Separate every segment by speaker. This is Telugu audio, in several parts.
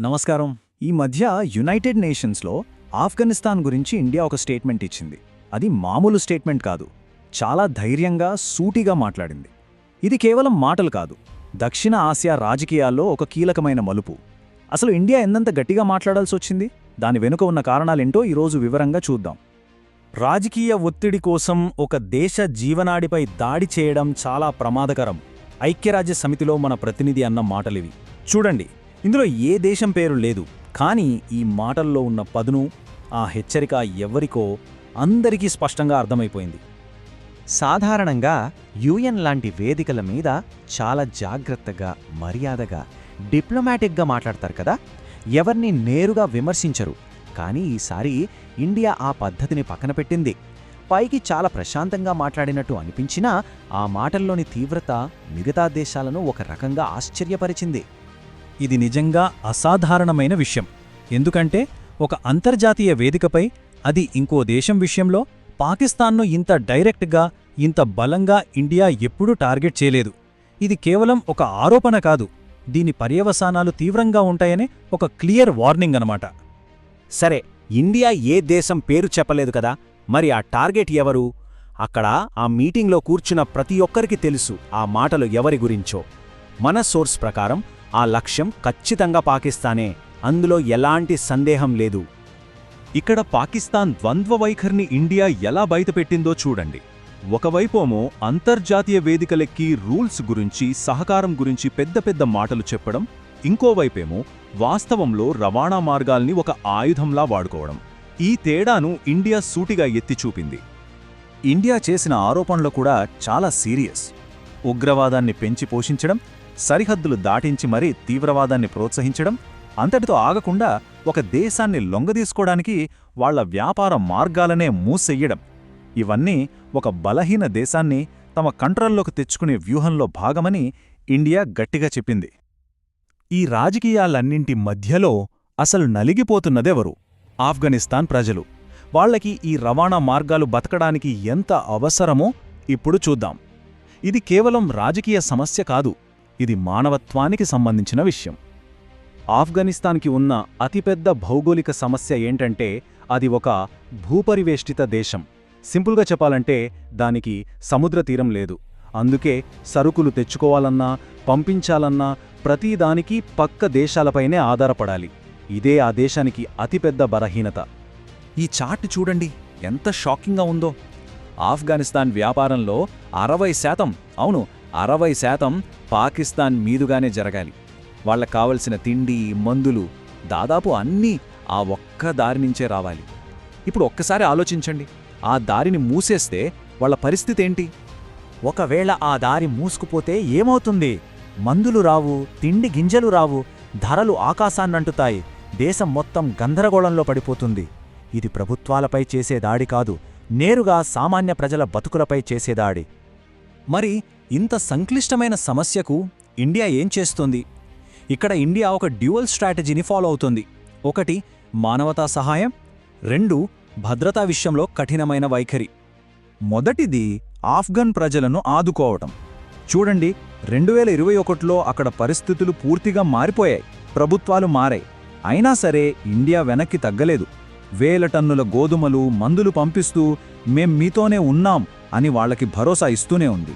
Speaker 1: నమస్కారం. ఈ మధ్య యునైటెడ్ నేషన్స్లో ఆఫ్ఘనిస్తాన్ గురించి ఇండియా ఒక స్టేట్మెంట్ ఇచ్చింది. అది మామూలు స్టేట్మెంట్ కాదు. చాలా ధైర్యంగా సూటిగా మాట్లాడింది. ఇది కేవలం మాటలు కాదు. దక్షిణ ఆసియా రాజకీయాల్లో ఒక కీలకమైన మలుపు. అసలు ఇండియా ఎంతంత గట్టిగా మాట్లాడాల్సి వచ్చింది? దాని వెనుక ఉన్న కారణాలేంటో ఈరోజు వివరంగా చూద్దాం. రాజకీయ ఒత్తిడి కోసం ఒక దేశ జీవనాడిపై దాడి చేయడం చాలా ప్రమాదకరం. ఐక్యరాజ్య సమితిలో మన ప్రతినిధి అన్న మాటలివి. చూడండి. ఇందులో ఏ దేశం పేరు లేదు కానీ ఈ మాటల్లో ఉన్న పదును ఆ హెచ్చరిక ఎవరికో అందరికీ స్పష్టంగా అర్థమైపోయింది.
Speaker 2: సాధారణంగా యుఎన్ లాంటి వేదికల మీద చాలా జాగ్రత్తగా మర్యాదగా డిప్లొమాటిక్గా మాట్లాడతారు కదా? ఎవరిని నేరుగా విమర్శించరు. కానీ ఈసారి ఇండియా ఆ పద్ధతిని పక్కన పెట్టింది. పైకి చాలా ప్రశాంతంగా మాట్లాడినట్టు అనిపించినా ఆ మాటల్లోని తీవ్రత మిగతా దేశాలను ఒక రకంగా ఆశ్చర్యపరిచింది.
Speaker 1: ఇది నిజంగా అసాధారణమైన విషయం. ఎందుకంటే ఒక అంతర్జాతీయ వేదికపై అది ఇంకో దేశం విషయంలో పాకిస్తాన్ను ఇంత డైరెక్ట్గా ఇంత బలంగా ఇండియా ఎప్పుడూ టార్గెట్ చేయలేదు. ఇది కేవలం ఒక ఆరోపణ కాదు దీని పర్యవసానాలు తీవ్రంగా ఉంటాయనే ఒక క్లియర్ వార్నింగ్ అనమాట
Speaker 3: సరే ఇండియా ఏ దేశం పేరు చెప్పలేదు కదా మరి ఆ టార్గెట్ ఎవరు? అక్కడ ఆ మీటింగ్లో కూర్చున్న ప్రతి ఒక్కరికి తెలుసు ఆ మాటలు ఎవరి గురించో. మన సోర్స్ ప్రకారం ఆ లక్ష్యం ఖచ్చితంగా పాకిస్తానే. అందులో ఎలాంటి సందేహం లేదు.
Speaker 4: ఇక్కడ పాకిస్తాన్ ద్వంద్వ వైఖరిని ఇండియా ఎలా బయటపెట్టిందో చూడండి. ఒకవైపోమో అంతర్జాతీయ వేదికలెక్కి రూల్స్ గురించి సహకారం గురించి పెద్ద పెద్ద మాటలు చెప్పడం. ఇంకోవైపేమో వాస్తవంలో రవాణా మార్గాల్ని ఒక ఆయుధంలా వాడుకోవడం. ఈ తేడాను ఇండియా సూటిగా ఎత్తి చూపింది
Speaker 1: ఇండియా చేసిన ఆరోపణలు కూడా చాలా సీరియస్. ఉగ్రవాదాన్ని పెంచి పోషించడం సరిహద్దులు దాటించి మరీ తీవ్రవాదాన్ని ప్రోత్సహించడం అంతటితో ఆగకుండా ఒక దేశాన్ని లొంగదీసుకోవడానికి వాళ్ళ వ్యాపార మార్గాలనే మూసెయ్యడం. ఇవన్నీ ఒక బలహీన దేశాన్ని తమ కంట్రోల్లోకి తెచ్చుకునే వ్యూహంలో భాగమని ఇండియా గట్టిగా చెప్పింది. ఈ రాజకీయాలన్నింటి మధ్యలో అసలు నలిగిపోతున్నదెవరు? ఆఫ్ఘనిస్తాన్ ప్రజలు. వాళ్ళకి ఈ రవాణా మార్గాలు బతకడానికి ఎంత అవసరమో ఇప్పుడు చూద్దాం. ఇది కేవలం రాజకీయ సమస్య కాదు. ఇది మానవత్వానికి సంబంధించిన విషయం. ఆఫ్ఘనిస్తాన్కి ఉన్న అతిపెద్ద భౌగోళిక సమస్య ఏంటంటే అది ఒక భూపరివేష్టిత దేశం. సింపుల్గా చెప్పాలంటే దానికి సముద్ర తీరం లేదు. అందుకే సరుకులు తెచ్చుకోవాలన్నా పంపించాలన్నా ప్రతిదానికి పక్క దేశాలపైనే ఆధారపడాలి. ఇదే ఆ దేశానికి అతిపెద్ద బలహీనత. ఈ చార్ట్ చూడండి ఎంత షాకింగ్గా ఉందో. ఆఫ్ఘనిస్తాన్ వ్యాపారంలో అరవై శాతం అవును అరవై శాతం పాకిస్తాన్ మీదుగానే జరగాలి. వాళ్ళకు కావలసిన తిండి మందులు దాదాపు అన్నీ ఆ ఒక్క దారి నుంచే రావాలి. ఇప్పుడు ఒక్కసారి ఆలోచించండి. ఆ దారిని మూసేస్తే వాళ్ళ పరిస్థితి ఏంటి? ఒకవేళ ఆ దారి మూసుకుపోతే ఏమవుతుంది? మందులు రావు తిండి గింజలు రావు ధరలు ఆకాశాన్నంటుతాయి దేశం మొత్తం గందరగోళంలో పడిపోతుంది. ఇది ప్రభుత్వాలపై చేసే దాడి కాదు నేరుగా సామాన్య ప్రజల బతుకులపై చేసే దాడి. మరి ఇంత సంక్లిష్టమైన సమస్యకు ఇండియా ఏం చేస్తోంది? ఇక్కడ ఇండియా ఒక డ్యూయల్ స్ట్రాటజీని ఫాలో అవుతుంది. ఒకటి మానవతా సహాయం. రెండు భద్రతా విషయంలో కఠినమైన వైఖరి. మొదటిది ఆఫ్ఘన్ ప్రజలను ఆదుకోవటం. చూడండి రెండు వేల ఇరవై ఒకటిలో అక్కడ పరిస్థితులు పూర్తిగా మారిపోయాయి. ప్రభుత్వాలు మారాయి. అయినా సరే ఇండియా వెనక్కి తగ్గలేదు. వేల టన్నుల గోధుమలు మందులు పంపిస్తూ మేం మీతోనే ఉన్నాం అని వాళ్ళకి భరోసా ఇస్తూనే ఉంది.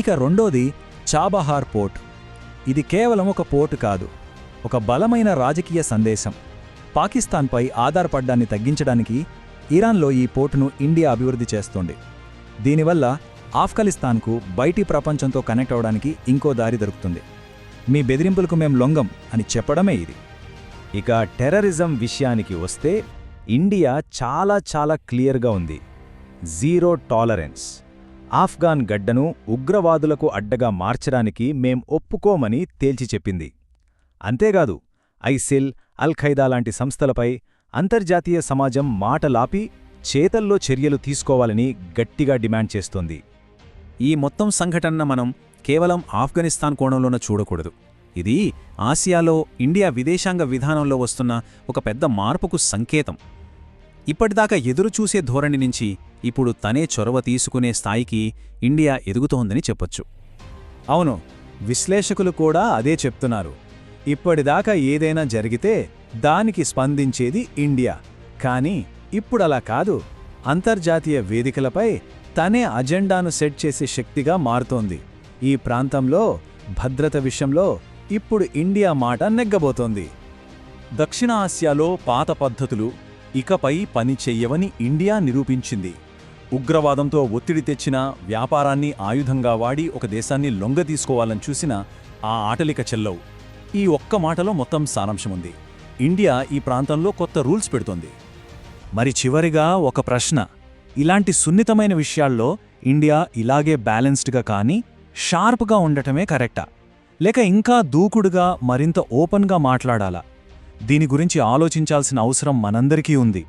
Speaker 1: ఇక రెండోది చాబహార్ పోర్ట్. ఇది కేవలం ఒక పోర్టు కాదు ఒక బలమైన రాజకీయ సందేశం. పాకిస్తాన్పై ఆధారపడ్డాన్ని తగ్గించడానికి ఇరాన్లో ఈ పోర్టును ఇండియా అభివృద్ధి చేస్తోంది. దీనివల్ల ఆఫ్ఘనిస్తాన్కు బయటి ప్రపంచంతో కనెక్ట్ అవడానికి ఇంకో దారి దొరుకుతుంది. మీ బెదిరింపులకు మేం లొంగం అని చెప్పడమే ఇది. ఇక టెర్రరిజం విషయానికి వస్తే ఇండియా చాలా చాలా క్లియర్గా ఉంది. Zero tolerance. ఆఫ్ఘాన్ గడ్డను ఉగ్రవాదులకు అడ్డగా మార్చడానికి మేం ఒప్పుకోమని తేల్చి చెప్పింది. అంతేకాదు ఐసిల్ అల్ ఖైదా లాంటి సంస్థలపై అంతర్జాతీయ సమాజం మాటలాపి చేతల్లో చర్యలు తీసుకోవాలని గట్టిగా డిమాండ్ చేస్తోంది. ఈ మొత్తం సంఘటన మనం కేవలం ఆఫ్ఘనిస్తాన్ కోణంలోన చూడకూడదు. ఇది ఆసియాలో ఇండియా విదేశాంగ విధానంలో వస్తున్న ఒక పెద్ద మార్పుకు సంకేతం. ఇప్పటిదాకా ఎదురుచూసే ధోరణి నుంచి ఇప్పుడు తనే చొరవ తీసుకునే స్థాయికి ఇండియా ఎదుగుతోందని చెప్పొచ్చు. అవును విశ్లేషకులు కూడా అదే చెప్తున్నారు. ఇప్పటిదాకా ఏదైనా జరిగితే దానికి స్పందించేది ఇండియా. కానీ ఇప్పుడలా కాదు. అంతర్జాతీయ వేదికలపై తనే అజెండాను సెట్ చేసే శక్తిగా మారుతోంది. ఈ ప్రాంతంలో భద్రత విషయంలో ఇప్పుడు ఇండియా మాట నెగ్గబోతోంది.
Speaker 4: దక్షిణ ఆసియాలో పాత పద్ధతులు ఇకపై పని చెయ్యవని ఇండియా నిరూపించింది. ఉగ్రవాదంతో ఒత్తిడి తెచ్చిన వ్యాపారాన్ని ఆయుధంగా వాడి ఒక దేశాన్ని లొంగ తీసుకోవాలని చూసిన ఆ ఆటలిక చెల్లవు. ఈ ఒక్క మాటలో మొత్తం సారాంశముంది. ఇండియా ఈ ప్రాంతంలో కొత్త రూల్స్ పెడుతోంది.
Speaker 1: మరి చివరిగా ఒక ప్రశ్న. ఇలాంటి సున్నితమైన విషయాల్లో ఇండియా ఇలాగే బ్యాలెన్స్డ్గా కానీ షార్ప్గా ఉండటమే కరెక్టా? లేక ఇంకా దూకుడుగా మరింత ఓపెన్గా మాట్లాడాలా? దీని గురించి ఆలోచించాల్సిన అవసరం మనందరికీ ఉంది.